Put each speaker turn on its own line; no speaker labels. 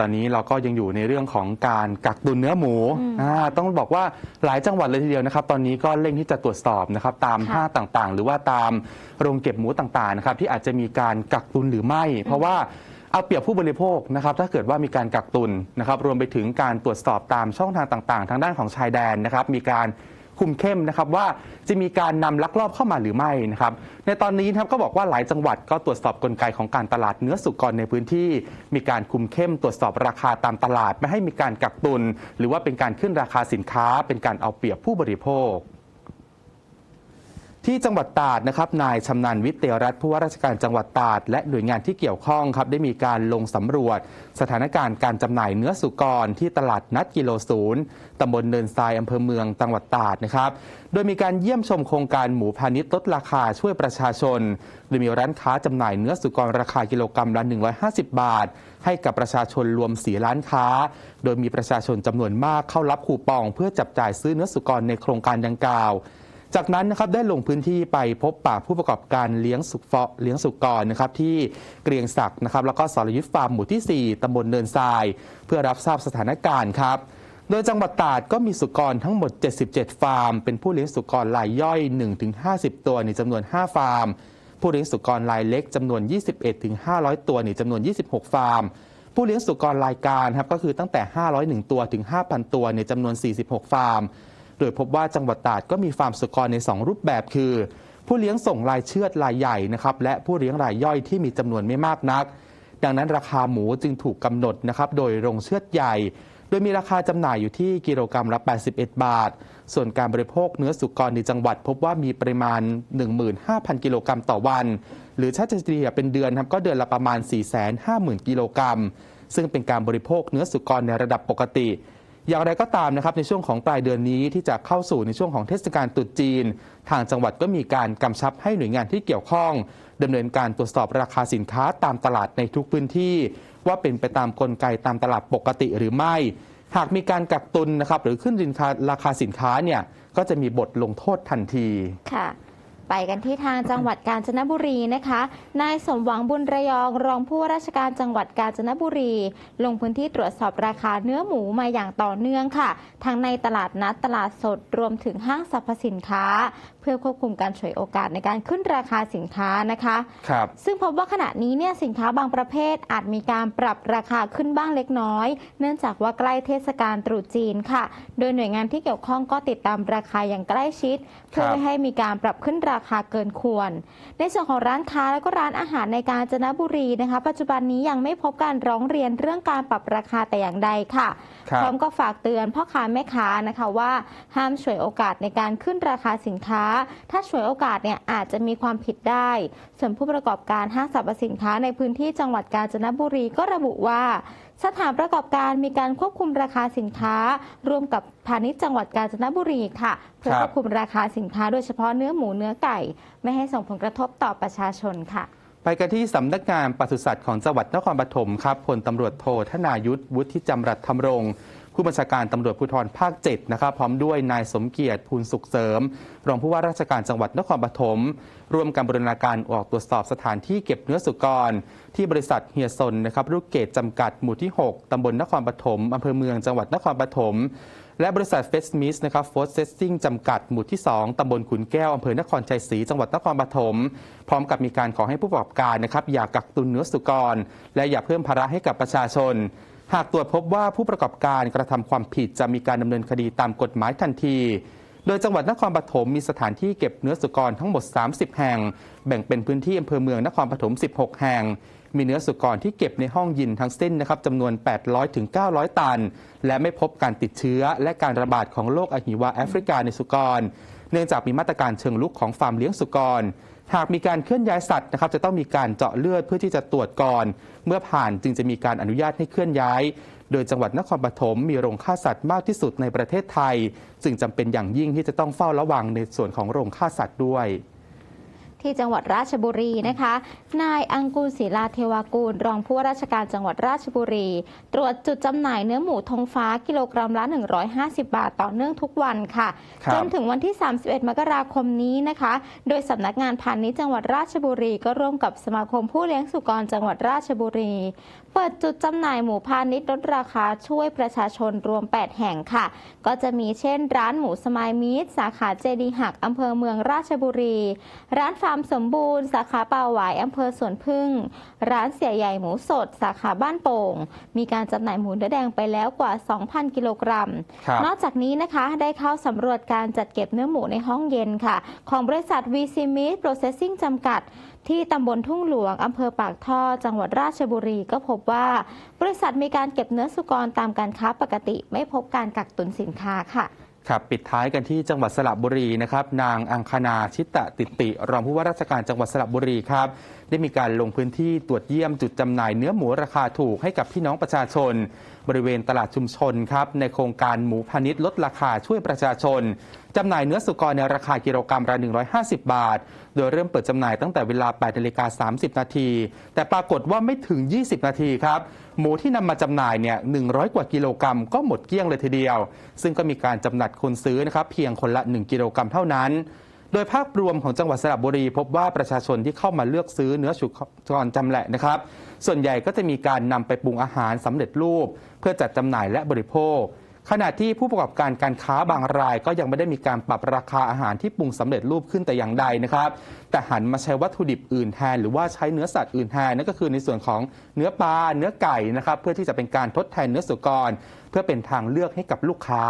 ตอนนี้เราก็ยังอยู่ในเรื่องของการกักตุนเนื้อหมูอ่าต้องบอกว่าหลายจังหวัดเลยทีเดียวนะครับ ตอนนี้ก็เร่งที่จะตรวจสอบนะครับตาม
ค่ะ
ห้างต่างๆ หรือว่าตามโรงเก็บหมูต่างๆนะครับที่อาจจะมีการกักตุนหรือไม่ เพราะว่าเอาเปรียบผู้บริโภคนะครับถ้าเกิดว่ามีการกักตุนนะครับรวมไปถึงการตรวจสอบตามช่องทางต่าง ๆ ทางด้านของชายแดนนะครับมีการ คุมเข้มนะครับว่าจะมีการนำลักลอบเข้ามาหรือไม่นะครับในตอนนี้นะครับก็บอกว่าหลายจังหวัดก็ตรวจสอบกลไกของการตลาดเนื้อสุกรในพื้นที่ มีการคุมเข้มตรวจสอบราคาตามตลาด ไม่ให้มีการกักตุน หรือว่าเป็นการขึ้นราคาสินค้า เป็นการเอาเปรียบผู้บริโภค ที่จังหวัดตราดนะครับนายชำนาญวิทย์เตยรัตน์ผู้ว่าราชการจังหวัดตราดและหน่วยงานที่เกี่ยวข้องครับได้มีการลงสำรวจ สถานการณ์การจำหน่ายเนื้อสุกรที่ตลาดนัดกิโลศูนย์ตำบลเนินทรายอำเภอเมืองจังหวัดตราดนะครับโดยมีการเยี่ยมชมโครงการหมูพาณิชย์ลดราคาช่วยประชาชน โดยมีร้านค้าจำหน่ายเนื้อสุกรราคากิโลกรัมละ150 บาท ให้กับประชาชนรวมสีร้านค้า โดยมีประชาชนจำนวนมากเข้ารับคูปอง เพื่อจับจ่ายซื้อเนื้อสุกรในโครงการดังกล่าว จากนั้นนะครับได้ลงพื้นที่ไปพบปะผู้ประกอบการเลี้ยงสุกเฟเลี้ยงสุกรนะครับที่เกรียงศักดิ์นะครับแล้วก็สรยุทธฟาร์มหมู่ที่ 4ตำบลเนินทราย เพื่อรับทราบสถานการณ์ครับโดยจังหวัดตราดก็มีสุกรทั้งหมด 77 ฟาร์ม เป็นผู้เลี้ยงสุกรรายย่อย 1-50 ตัวในจำนวน 5 ฟาร์ม ผู้เลี้ยงสุกรรายเล็กจำนวน 21-500 ตัวในจำนวน 26 ฟาร์ม ผู้เลี้ยงสุกรรายการครับก็คือตั้งแต่ 501 ตัวถึง 5,000 ตัวในจำนวน 46 ฟาร์ม โดยพบว่าจังหวัดตราดก็มีฟาร์มสุกรใน 2 รูปแบบคือ ผู้เลี้ยงส่งรายเชือดรายใหญ่นะครับและผู้เลี้ยงรายย่อยที่มีจำนวนไม่มากนัก ดังนั้นราคาหมูจึงถูกกำหนดนะครับโดยโรงเชือดใหญ่ โดยมีราคาจำหน่ายอยู่ที่กิโลกรัมละ 81 บาท ส่วนการบริโภคเนื้อสุกรในจังหวัด พบว่ามีปริมาณ 15,000 กิโลกรัมต่อวัน หรือถ้าจะเฉลี่ยเป็นเดือนครับก็เดือนละประมาณ 450,000 กิโลกรัมซึ่งเป็นการบริโภคเนื้อสุกรในระดับปกติ อย่างไรก็ตามนะครับในช่วงของปลายเดือนนี้ที่จะเข้าสู่ในช่วงของเทศกาลตรุษจีน ทางจังหวัดก็มีการกำชับให้หน่วยงานที่เกี่ยวข้องดำเนินการตรวจสอบราคาสินค้าตามตลาดในทุกพื้นที่ ว่าเป็นไปตามกลไกตามตลาดปกติหรือไม่ หากมีการกักตุนนะครับหรือขึ้นราคาสินค้าเนี่ยก็จะมีบทลงโทษทันที
ค่ะ ไปกันที่ทางจังหวัดกาญจนบุรีนะคะ นายสมหวังบุญระยองรองผู้ว่าราชการจังหวัดกาญจนบุรี ลงพื้นที่ตรวจสอบราคาเนื้อหมูมาอย่างต่อเนื่องค่ะ ทั้งในตลาดนัดตลาดสดรวมถึงห้างสรรพสินค้า เพื่อควบคุมการฉวยโอกาสในการขึ้นราคาสินค้านะคะ
ครับ
ซึ่งพบว่าขณะนี้เนี่ยสินค้าบางประเภทอาจมีการปรับราคาขึ้นบ้างเล็กน้อย เนื่องจากว่าใกล้เทศกาลตรุษจีนค่ะ โดยหน่วยงานที่เกี่ยวข้องก็ติดตามราคาอย่างใกล้ชิด เพื่อ
ครับ
ไม่ให้มีการปรับขึ้นราคาเกินควร ในส่วนของร้านค้าและก็ร้านอาหารในกาญจนบุรีนะคะ ปัจจุบันนี้ยังไม่พบการร้องเรียนเรื่องการปรับราคาแต่อย่างใดค่ะ
ครับ
พร้อมก็ฝากเตือนพ่อค้าแม่ค้านะคะว่าห้ามฉวยโอกาสในการขึ้นราคาสินค้า ถ้าฉวยโอกาสเนี่ยอาจจะมีความผิดได้ ส่วนผู้ประกอบการห้างสรรพสินค้าในพื้นที่จังหวัดกาญจนบุรีก็ระบุว่าสถานประกอบการมีการควบคุมราคาสินค้า ร่วมกับพาณิชย์จังหวัดกาญจนบุรีค่ะเพื่อ
ครับ
ควบคุมราคาสินค้าโดยเฉพาะเนื้อหมูเนื้อไก่ ไม่ให้ส่งผลกระทบต่อประชาชนค่ะ
ไปกันที่สำนักงานปศุสัตว์ของจังหวัดนครปฐมครับพลตำรวจโทธนายุทธวุฒิจำรัดธรรมรงผู้บัญชาการตำรวจภูธรภาค 7 นะครับ พร้อมด้วยนายสมเกียรติภูลสุขเสริม รองผู้ว่าราชการจังหวัดนครปฐมร่วมกันบูรณาการออกตรวจสอบสถานที่เก็บเนื้อสุกร ที่บริษัทเฮียซนนะครับลูกเกดจำกัดหมู่ที่ 6 ตำบลนครปฐมอำเภอเมืองจังหวัดนครปฐม และบริษัทเฟสมิสนะครับโฟร์เซสซิ่งจำกัดหมู่ที่ 2ตำบลขุนแก้วอำเภอนครชัยศรีจังหวัดนครปฐมพร้อมกับมีการขอให้ผู้ประกอบการนะครับอย่ากักตุนเนื้อสุกร และอย่าเพิ่มภาระให้กับประชาชน หากตรวจพบว่าผู้ประกอบการกระทำความผิดจะมีการดำเนินคดีตามกฎหมายทันที ดยจังหวัดนครปฐมมีสถานที่เก็บเนื้อสุกรทั้งหมด 30 แห่ง แบ่งเป็นพื้นที่อำเภอเมืองนครปฐม 16 แห่ง มีเนื้อสุกรที่เก็บในห้องยินทั้งสิ้นนะครับจำนวน 800ถึง900 ตัน และไม่พบการติดเชื้อและการระบาดของโรคอหิวาแอฟริกาในสุกร เนื่องจากมีมาตรการเชิงลุกของฟาร์มเลี้ยงสุกร หากมีการเคลื่อนย้ายสัตว์นะครับจะต้องมีการเจาะเลือดเพื่อที่จะตรวจก่อน เมื่อผ่านจึงจะมีการอนุญาตให้เคลื่อนย้าย โดยจังหวัดนครปฐมมีโรงฆ่าสัตว์มากที่สุดในประเทศไทย จึงจำเป็นอย่างยิ่งที่จะต้องเฝ้าระวังในส่วนของโรงฆ่าสัตว์ด้วย
ที่จังหวัดราชบุรีนะคะ นายอังกูลศิลาเทวากูล รองผู้ว่าราชการจังหวัดราชบุรี ตรวจจุดจำหน่ายเนื้อหมูธงฟ้ากิโลกรัมละ 150 บาทต่อเนื่องทุกวันค่ะ
ครับ
จนถึงวันที่ 31 มกราคมนี้นะคะ โดยสำนักงานพาณิชย์จังหวัดราชบุรี ก็ร่วมกับสมาคมผู้เลี้ยงสุกรจังหวัดราชบุรี เปิดจุดจำหน่ายหมูพาณิชย์ลดราคาช่วยประชาชนรวม 8 แห่งค่ะ ก็จะมีเช่น ร้านหมูสมายมิตรสาขาเจดีหักอำเภอเมืองราชบุรี ร้านฟาร์มสมบูรณ์ สาขาป่าหวายอำเภอสวนพึ่ง ร้านเสียใหญ่หมูสด สาขาบ้านโป่ง มีการจำหน่ายหมูเนื้อแดงไปแล้วกว่า 2,000 กิโลกรัม
ครับ
นอกจากนี้นะคะได้เข้าสำรวจการจัดเก็บเนื้อหมูในห้องเย็นค่ะ ของบริษัท VC Meat Processing จำกัดที่ตำบลทุ่งหลวง อำเภอปากท่อ จังหวัดราชบุรีก็พบว่า บริษัทมีการเก็บเนื้อสุกรตามการค้าปกติ ไม่พบการกักตุนสินค้าค่ะ
ครับปิดท้ายกันที่จังหวัดสระบุรีนะครับนางอังคณาชิตะติติ รองผู้ว่าราชการจังหวัดสระบุรีครับได้มีการลงพื้นที่ตรวจเยี่ยมจุดจำหน่ายเนื้อหมูราคาถูกให้กับพี่น้องประชาชน บริเวณตลาดชุมชนครับในโครงการหมูพาณิชย์ลดราคาช่วยประชาชน จำหน่ายเนื้อสุกรในราคากิโลกรัมละ 150 บาท โดยเริ่มเปิดจำหน่ายตั้งแต่เวลา 8นาฬิกา30 นาที แต่ปรากฏว่าไม่ถึง 20 นาทีครับ หมูที่นำมาจำหน่ายเนี่ย 100 กว่ากิโลกรัมก็หมดเกลี้ยงเลยทีเดียว ซึ่งก็มีการจำหนัดคนซื้อนะครับเพียงคนละ 1 กิโลกรัมเท่านั้นโดยภาพรวมของจังหวัดสระบุรีพบว่าประชาชนที่เข้ามาเลือกซื้อเนื้อสุกรจำแหละนะครับ ส่วนใหญ่ก็จะมีการนำไปปรุงอาหารสำเร็จรูป เพื่อจัดจำหน่ายและบริโภค ขณะที่ผู้ประกอบการการค้าบางรายก็ยังไม่ได้มีการปรับราคาอาหารที่ปรุงสำเร็จรูปขึ้นแต่อย่างใดนะครับ แต่หันมาใช้วัตถุดิบอื่นแทน หรือว่าใช้เนื้อสัตว์อื่นแทนนั่นก็คือในส่วนของเนื้อปลาเนื้อไก่นะครับ เพื่อที่จะเป็นการทดแทนเนื้อสุกร เพื่อเป็นทางเลือกให้กับลูกค้า